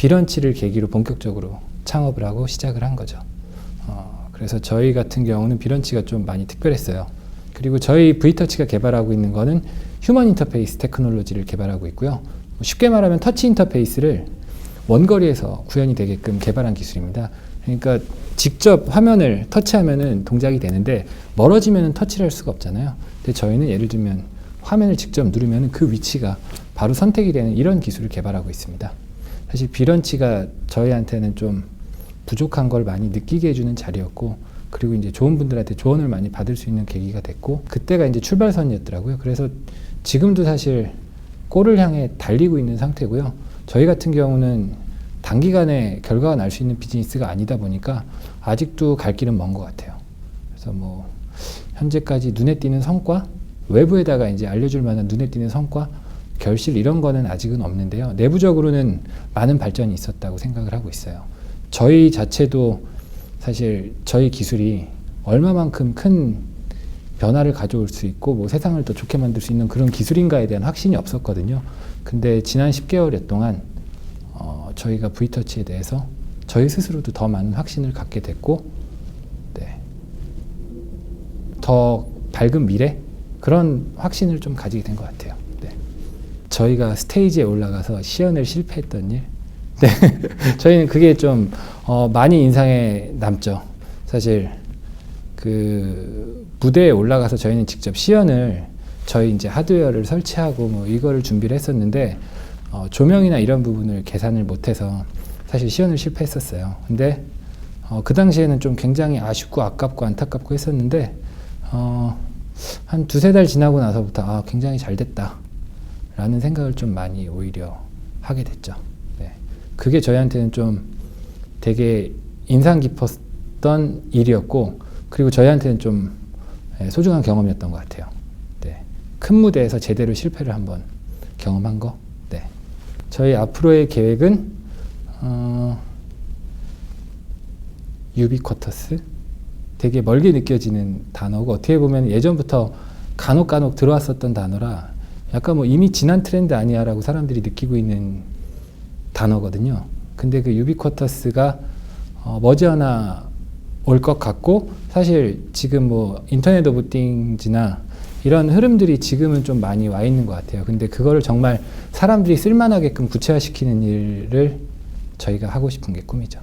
비런치를 계기로 본격적으로 창업을 하고 시작을 한 거죠. 어, 그래서 저희 같은 경우는 비런치가 좀 많이 특별했어요. 그리고 저희 V터치가 개발하고 있는 거는 휴먼 인터페이스 테크놀로지를 개발하고 있고요. 쉽게 말하면 터치 인터페이스를 원거리에서 구현이 되게끔 개발한 기술입니다. 그러니까 직접 화면을 터치하면은 동작이 되는데 멀어지면은 터치를 할 수가 없잖아요. 근데 저희는 예를 들면 화면을 직접 누르면 그 위치가 바로 선택이 되는 이런 기술을 개발하고 있습니다. 사실 비런치가 저희한테는 좀 부족한 걸 많이 느끼게 해주는 자리였고 그리고 이제 좋은 분들한테 조언을 많이 받을 수 있는 계기가 됐고 그때가 이제 출발선이었더라고요. 그래서 지금도 사실 골을 향해 달리고 있는 상태고요. 저희 같은 경우는 단기간에 결과가 날 수 있는 비즈니스가 아니다 보니까 아직도 갈 길은 먼 것 같아요. 그래서 뭐 현재까지 눈에 띄는 성과 외부에다가 이제 알려줄 만한 눈에 띄는 성과 결실 이런 거는 아직은 없는데요. 내부적으로는 많은 발전이 있었다고 생각을 하고 있어요. 저희 자체도 사실 저희 기술이 얼마만큼 큰 변화를 가져올 수 있고 뭐 세상을 더 좋게 만들 수 있는 그런 기술인가에 대한 확신이 없었거든요. 근데 지난 10개월 동안 어, 저희가 V터치에 대해서 저희 스스로도 더 많은 확신을 갖게 됐고 네. 더 밝은 미래 그런 확신을 좀 가지게 된 것 같아요. 네. 저희가 스테이지에 올라가서 시연을 실패했던 일. 네. 저희는 그게 좀 어, 많이 인상에 남죠. 사실 그 무대에 올라가서 저희는 직접 시연을 저희 이제 하드웨어를 설치하고 뭐 이거를 준비를 했었는데 어, 조명이나 이런 부분을 계산을 못해서 사실 시연을 실패했었어요. 근데 어, 그 당시에는 좀 굉장히 아쉽고 아깝고 안타깝고 했었는데 어, 한 두세 달 지나고 나서부터 아, 굉장히 잘 됐다. 라는 생각을 좀 많이 오히려 하게 됐죠. 네. 그게 저희한테는 좀 되게 인상 깊었던 일이었고, 그리고 저희한테는 좀 예, 소중한 경험이었던 것 같아요. 네. 큰 무대에서 제대로 실패를 한번 경험한 거. 네. 저희 앞으로의 계획은, 어, 유비쿼터스? 되게 멀게 느껴지는 단어고 어떻게 보면 예전부터 간혹 간혹 들어왔었던 단어라 약간 뭐 이미 지난 트렌드 아니야라고 사람들이 느끼고 있는 단어거든요. 근데 그 유비쿼터스가 어, 머지않아 올 것 같고 사실 지금 뭐 인터넷 오브 띵즈나 이런 흐름들이 지금은 좀 많이 와 있는 것 같아요. 근데 그거를 정말 사람들이 쓸만하게끔 구체화시키는 일을 저희가 하고 싶은 게 꿈이죠.